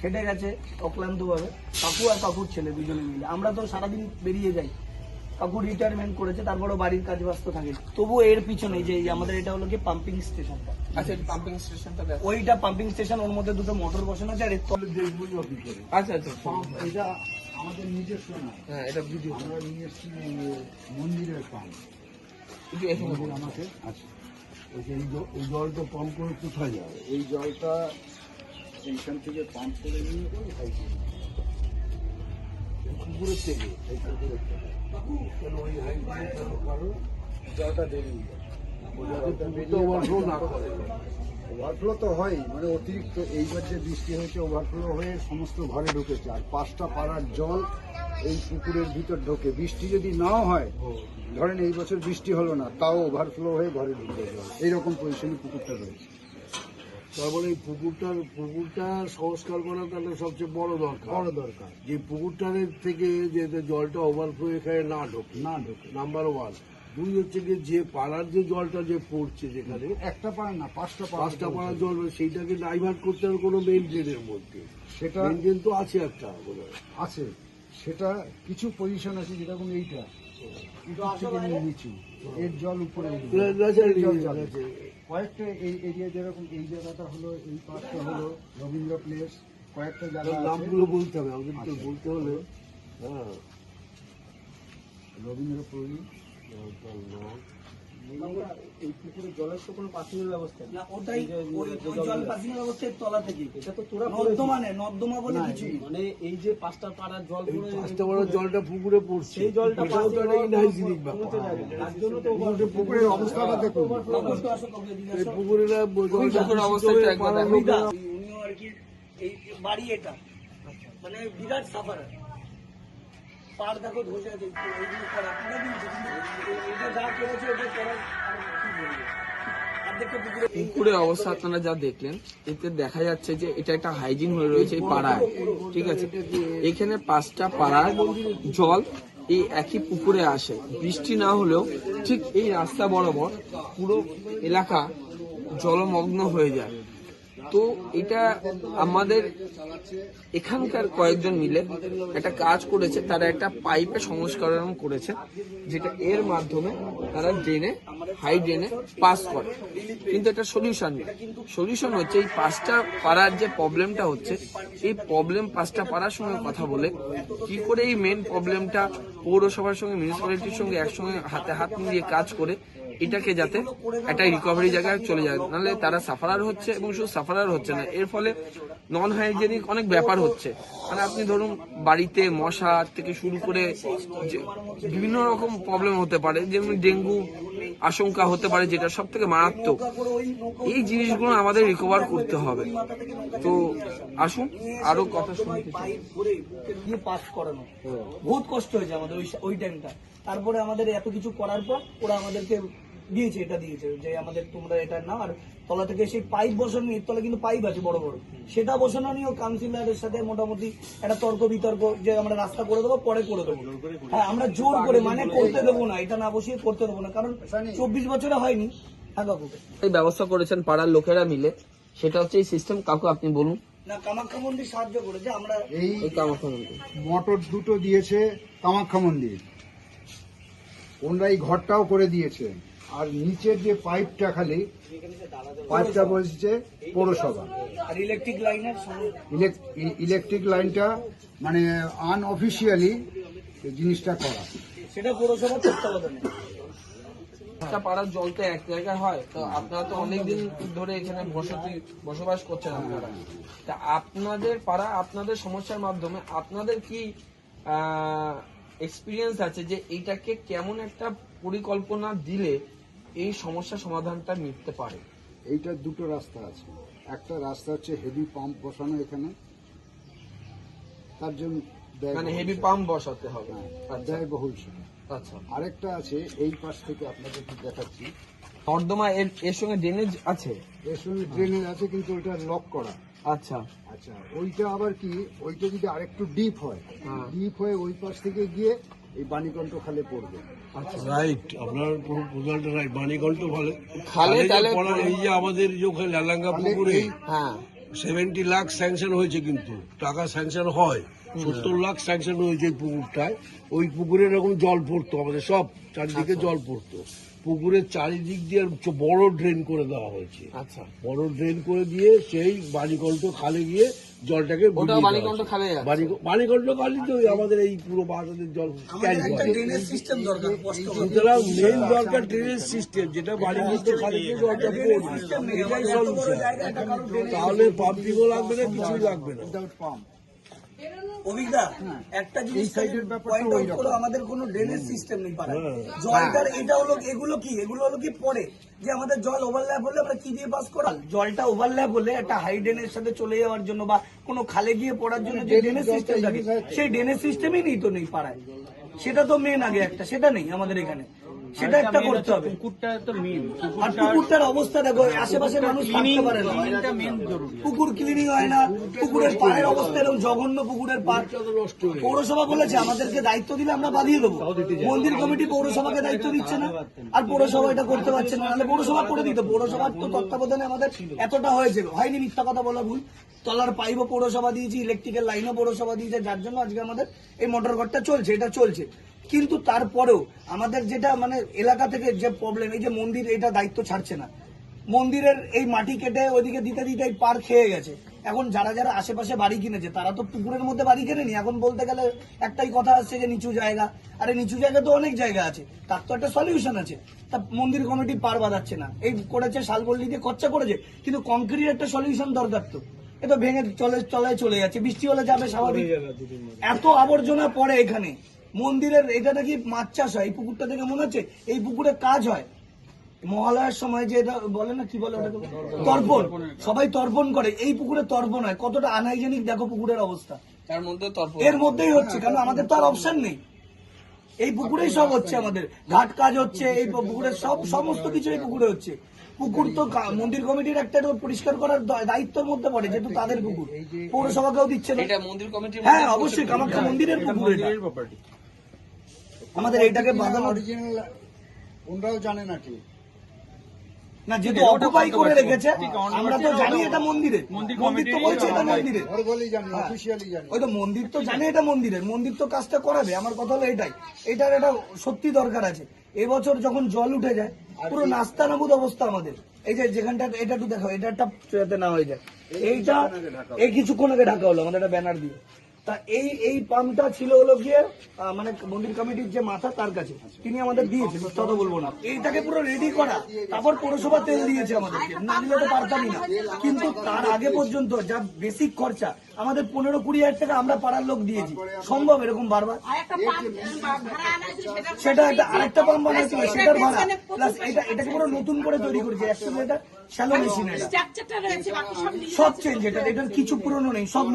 খেটে গেছে অক্লান্ত ভাবে কাকু আর কাকুর ছেলে দুজনে মিলে। আমরা তো সারাদিন বেরিয়ে যাই। কাকু রিটায়ারমেন্ট করেছে তারপরেও বাড়ির কাজ ব্যস্ত থাকে। তবুও এর পিছনে যে আমাদের এটা হলো কি পাম্পিং স্টেশনটা আচ্ছা পাম্পিং স্টেশনটা ওইটা পাম্পিং স্টেশন ওর মধ্যে দুটো মোটর বসানো আছে আর এর তলে আচ্ছা আচ্ছা এটা আমাদের নিজস্ব না। হ্যাঁ এটা ভিডিও। আমরা নিয়ে এসছি মন্দিরের পাম্প। একটু এখানে আমাকে ওই যে এই জ- এই জলটা পাম্প করে কোথায় যাবে? এই জলটা এইখান থেকে পাম্প করে নিয়ে ওই এই পুকুরের থেকে এই পুকুরের থেকে কেন ওই হাইট কেন কারও জলটা বেরিয়ে যায়? ওভারফ্লো তো হয় মানে অতিরিক্ত এইবার যে বৃষ্টি হয়েছে ওভারফ্লো হয়ে সমস্ত ঘরে ঢুকেছে। আর পাঁচটা পাড়ার জল এই পুকুরের ভিতর ঢোকে। বৃষ্টি যদি নাও হয় ধরেন এই বছর বৃষ্টি হলো না তাও ওভারফ্লো হয়ে ঘরে ঢুকে জল এইরকম পজিশনে পুকুরটা রয়েছে। তারপরে এই পুকুরটার পুকুরটা সংস্কার করা তাহলে সবচেয়ে বড় দরকার বড় দরকার যে পুকুরটার থেকে যে জলটা ওভারফ্লো এখানে না ঢোকে না ঢোকে নাম্বার ওয়ান দুই হচ্ছে গিয়ে যে পাড়ার যে জলটা যে পড়ছে যেখানে একটা পাড়া না পাঁচটা পাঁচটা পাড়ার জল সেইটাকে ডাইভার্ট করতে হবে কোনো মেইন ড্রেনের মধ্যে সেটা ড্রেন তো আছে একটা বোধ হয়। আছে সেটা কিছু পজিশন আছে যেরকম এইটা নিচু এর জল উপরে কয়েকটা এই এরিয়া যেরকম এই জায়গাটা হলো এই পার্কটা হলো রবীন্দ্র প্লেস। কয়েকটা জায়গা নামগুলো বলতে হবে আমাদের তো আচ্ছা। বলতে হলে। হ্যাঁ। রবীন্দ্র পল্লী এই পুকুরে জলের তো কোনো পাসিংয়ের ব্যবস্থা না ওটাই ওই ওই জল পাসিং ব্যবস্থার তলা থেকে। এটা তো তোরা নর্দমা নেই নর্দমা বলে কিছু মানে এই যে পাঁচটা পাড়ার জল পড়ে পাঁচটা বড় জলটা পুকুরে পড়ছে। সেই জলটা একটা ইনহাইজিনিক ব্যাপার। তার জন্য তো পুকুরের অবস্থাটা এই। পুকুরের দূষিত অবস্থাটা একবার পাড়ার দেখো। লোকেরা- উনি- উনিও আর কি এই বাড়ি এটা। মানে বিরাট সাফার পুকুরের অবস্থা আপনারা যা দেখলেন, এতে দেখা যাচ্ছে যে এটা একটা হাইজিন হয়ে রয়েছে এই পাড়ায়, ঠিক আছে? এখানে পাঁচটা পাড়ার জল এই একই পুকুরে আসে। বৃষ্টি না হলেও ঠিক এই রাস্তা বরাবর পুরো এলাকা জলমগ্ন হয়ে যায়। তো এটা আমাদের এখানকার কয়েকজন মিলে একটা কাজ করেছে। তারা একটা পাইপে সংস্করণ করেছে, যেটা এর মাধ্যমে তারা ড্রেনে, হাই ড্রেনে পাস করে। কিন্তু এটা সলিউশন নেই। সলিউশন হচ্ছে এই পাঁচটা পাড়ার যে প্রবলেমটা হচ্ছে, এই প্রবলেম পাঁচটা পাড়ার সঙ্গে কথা বলে কি করে এই মেন প্রবলেমটা পৌরসভার সঙ্গে মিউনিসিপ্যালিটির সঙ্গে একসঙ্গে হাতে হাত মিলিয়ে কাজ করে এটাকে যাতে একটা রিকভারি জায়গায় চলে যায়। নাহলে তারা সাফারার হচ্ছে এবং শুধু সাফারার হচ্ছে না, এর ফলে নন হাইজেনিক অনেক ব্যাপার হচ্ছে। মানে আপনি ধরুন বাড়িতে মশা থেকে শুরু করে বিভিন্ন রকম প্রবলেম হতে পারে, যেমন ডেঙ্গু আশঙ্কা হতে পারে, যেটা সব থেকে মারাত্মক। এই জিনিসগুলো আমাদের রিকভার করতে হবে। তো আসুন আরও কথা শুনতে পাস করানো। বহুত কষ্ট হয়েছে আমাদের ওই ওই টাইমটা তারপরে আমাদের এত কিছু করার পর ওরা আমাদেরকে দিয়েছে এটা দিয়েছে যে আমাদের তোমরা এটা নাও। আর তলা থেকে সেই পাইপ বসানো এর তলা কিন্তু পাইপ আছে বড় বড়। সেটা বসানো নিয়েও কাউন্সিলরের সাথে মোটামুটি একটা তর্ক বিতর্ক যে আমরা রাস্তা করে দেবো পরে করে দেবো। হ্যাঁ আমরা জোর করে মানে করতে দেবো না এটা না বসিয়ে করতে দেবো না। কারণ চব্বিশ বছরে হয়নি। হ্যাঁ কাকু এই ব্যবস্থা করেছেন পাড়ার লোকেরা মিলে। সেটা হচ্ছে এই সিস্টেম কাকু আপনি বলুন। না কামাখ্যা মন্দির সাহায্য করেছে আমরা এই এই কামাখ্যা মন্দির। মোটর দুটো দিয়েছে কামাখ্যা মন্দির। ওনারা এই ঘরটাও করে দিয়েছে। আর নিচের যে পাইপটা খালি পাইপটা বলছে পৌরসভা। আর ইলেকট্রিক লাইনের ইলেকট্রিক লাইনটা মানে আনঅফিসিয়ালি জিনিসটা করা। সেটা পৌরসভার তত্ত্বাবধানে। একটা পাড়ার জল তো এক জায়গায় হয় তো আপনারা তো অনেকদিন ধরে এখানে বসতি বসবাস করছেন আপনারা। তা আপনাদের পাড়া আপনাদের সমস্যার মাধ্যমে আপনাদের কি এক্সপিরিয়েন্স আছে যে এইটাকে কেমন একটা পরিকল্পনা দিলে এই সমস্যা সমাধানটা মিটতে পারে। এইটার দুটো রাস্তা আছে। একটা রাস্তা হচ্ছে হেভি পাম্প বসানো এখানে। তার জন্য মানে হেভি পাম্প বসাতে হবে। হ্যাঁ, আচ্ছা। ব্যয়বহুল সেটা আচ্ছা। আরেকটা আছে এই পাশ থেকে আপনাদের দেখাচ্ছি। নর্দমা এর এর সঙ্গে ড্রেনেজ আছে? এর সঙ্গে ড্রেনেজ আছে কিন্তু ওইটা লক করা। আচ্ছা। আচ্ছা ওইটা আবার কি ওইটা যদি আরেকটু ডিপ হয় হ্যাঁ। ডিপ হয়ে ওই পাশ থেকে গিয়ে এই বাণীকণ্ঠ খালে পড়বে। আচ্ছা রাইট আপনার প্রপোজালটা রাইট বাণীকণ্ঠ খালে যে তাহলে পড়া- এই যে আমাদের যে ওখানে লালাঙ্গা পুকুরে হ্যাঁ। সেভেন্টি লাখ স্যাংশন হয়েছে কিন্তু। টাকা স্যাংশন হয়। সত্তর লাখ স্যাংশন হয়েছে পুকুরটায়। ওই পুকুরে এরকম জল পড়তো আমাদের সব চারিদিকে জল পড়তো। পুকুরের চারিদিক দিয়ে বড় ড্রেন করে দেওয়া হয়েছে। আচ্ছা। বড় ড্রেন করে দিয়ে সেই বাণীকণ্ঠ খালে গিয়ে জলটাকে বাণীকণ্ঠ খালি তো আমাদের এই পুরো বাজারের জল সুতরাং মেন দরকার ড্রেনেজ সিস্টেম যেটা বাণীকণ্ঠ খালে জলটা পড়বে। এটাই সলিউশন তাহলে পাম্পিংও লাগবে না কিছুই লাগবে না। অভিজ্ঞতা? একটা জিনিস পয়েন্ট আউট করো আমাদের কোনো ড্রেনেজ সিস্টেম নেই পাড়ায়। জলটার এটা হলো এগুলো কি? এগুলো হলো কি পরে? যে আমাদের জল ওভারল্যাপ হলে আমরা কি দিয়ে পাস করা জলটা ওভারল্যাপ হলে একটা হাই ড্রেনের সাথে চলে যাওয়ার জন্য বা কোনো খালে গিয়ে পড়ার জন্য যে ড্রেনেজ সিস্টেম থাকে সেই ড্রেনেজ সিস্টেমই নেই তো নেই পাড়ায়। সেটা তো মেন আগে একটা সেটা নেই আমাদের এখানে। সেটা একটা করতে হবে। পুকুরটা তো মেন আর পুকুরটার অবস্থা দেখো আশেপাশে মানুষ থাকতে পারে না। পুকুর ক্লিনিং হয় না পুকুরের পাড়ের অবস্থা এরকম জঘন্য পুকুরের পাড়। পৌরসভা বলেছে আমাদেরকে দায়িত্ব দিলে আমরা বাঁধিয়ে দেবো। মন্দির কমিটি পৌরসভাকে দায়িত্ব দিচ্ছে না আর পৌরসভা এটা করতে পারছে না। নাহলে পৌরসভা করে দিত। পৌরসভার তো তত্ত্বাবধানে আমাদের এতটা হয়েছে হয়নি মিথ্যা কথা বলা ভুল। তলার পাইপও পৌরসভা দিয়েছি ইলেকট্রিক্যাল লাইনও পৌরসভা দিয়েছে। যার জন্য আজকে আমাদের এই মোটর ঘরটা চলছে এটা চলছে। কিন্তু তারপরেও আমাদের যেটা মানে এলাকা থেকে যে প্রবলেম এই যে মন্দির এটা দায়িত্ব ছাড়ছে না। মন্দিরের এই মাটি কেটে ওইদিকে দিতে দিতে এই পার খেয়ে গেছে। এখন যারা যারা আশেপাশে বাড়ি কিনেছে তারা তো পুকুরের মধ্যে বাড়ি কেনেনি? এখন বলতে গেলে একটাই কথা আসছে যে নিচু জায়গা। আরে নিচু জায়গা তো অনেক জায়গা আছে তার তো একটা সলিউশন আছে। তা মন্দির কমিটি পার বাঁধাচ্ছে না। এই করেছে শালবল্লি দিয়ে খরচা করেছে কিন্তু কংক্রিট একটা সলিউশন দরকার তো। এ তো ভেঙে চলে চলে চলে যাচ্ছে বৃষ্টি হলে যাবে স্বাভাবিক এত আবর্জনা পড়ে এখানে। মন্দিরের এটা নাকি মাছ চাষ হয়? এই পুকুরটা থেকে মনে হচ্ছে এই পুকুরে কাজ হয়। মহালয়ার সময় যে এটা বলে না কি বলে ওটাকে? তর্পণ। সবাই তর্পণ করে। এই পুকুরে তর্পণ হয়। কতটা আনহাইজেনিক দেখো পুকুরের অবস্থা। তার মধ্যে এর মধ্যেই হচ্ছে কারণ আমাদের তো আর অপশন নেই। এই পুকুরেই সব হচ্ছে আমাদের। ঘাট কাজ হচ্ছে এই পুকুরের সব সমস্ত কিছু এই পুকুরে হচ্ছে। পুকুর তো মন্দির কমিটির একটা পরিষ্কার করার দায়িত্বের মধ্যে পড়ে যেহেতু তাদের পুকুর। পৌরসভাকেও দিচ্ছে না। এটা মন্দির কমিটির হ্যাঁ অবশ্যই কামাখ্যা মন্দিরের পুকুর এটা। আমাদের এইটাকে বাঁধানো অরিজিনাল ওনরাও জানে না ঠিক না যেহেতু অকুপাই করে রেখেছে আমরা তো জানি এটা মন্দিরের মন্দির তো বলছে এটা অফিসিয়ালি জানি ওই তো মন্দির তো জানে এটা মন্দিরের। মন্দির তো কাজটা করাবে। আমার কথা হলো এটাই। এটার এটা সত্যি দরকার আছে। এবছর যখন জল উঠে যায় পুরো নাস্তা নাবুদ অবস্থা আমাদের। এই যে যেখানটা এটা একটু দেখো এটা একটা যাতে না হয়ে যায়। এইটা এই কিছুক্ষণ আগে ঢাকা হলো আমাদের একটা ব্যানার দিয়ে। তা এই এই পাম্পটা ছিল হলো গিয়ে মানে মন্দির কমিটির যে মাথা তার কাছে। তিনি আমাদের দিয়েছেন তত বলব না। এইটাকে পুরো রেডি করা তারপর পৌরসভা তেল দিয়েছে আমাদেরকে। না দিলে তো পারতামই না। কিন্তু তার আগে পর্যন্ত যা বেসিক খরচা আমাদের পনেরো কুড়ি হাজার টাকা আমরা পাড়ার লোক দিয়েছি। সম্ভব এরকম বারবার? সেটা একটা আরেকটা পাম্প বানাইছিল সেটার ভাড়া। প্লাস এটা এটাকে পুরো নতুন করে তৈরি করেছে। অ্যাকচুয়ালি এটা শ্যালো মেশিন এটা। সব চেঞ্জ এটা। এটার কিছু পুরনো নেই সব।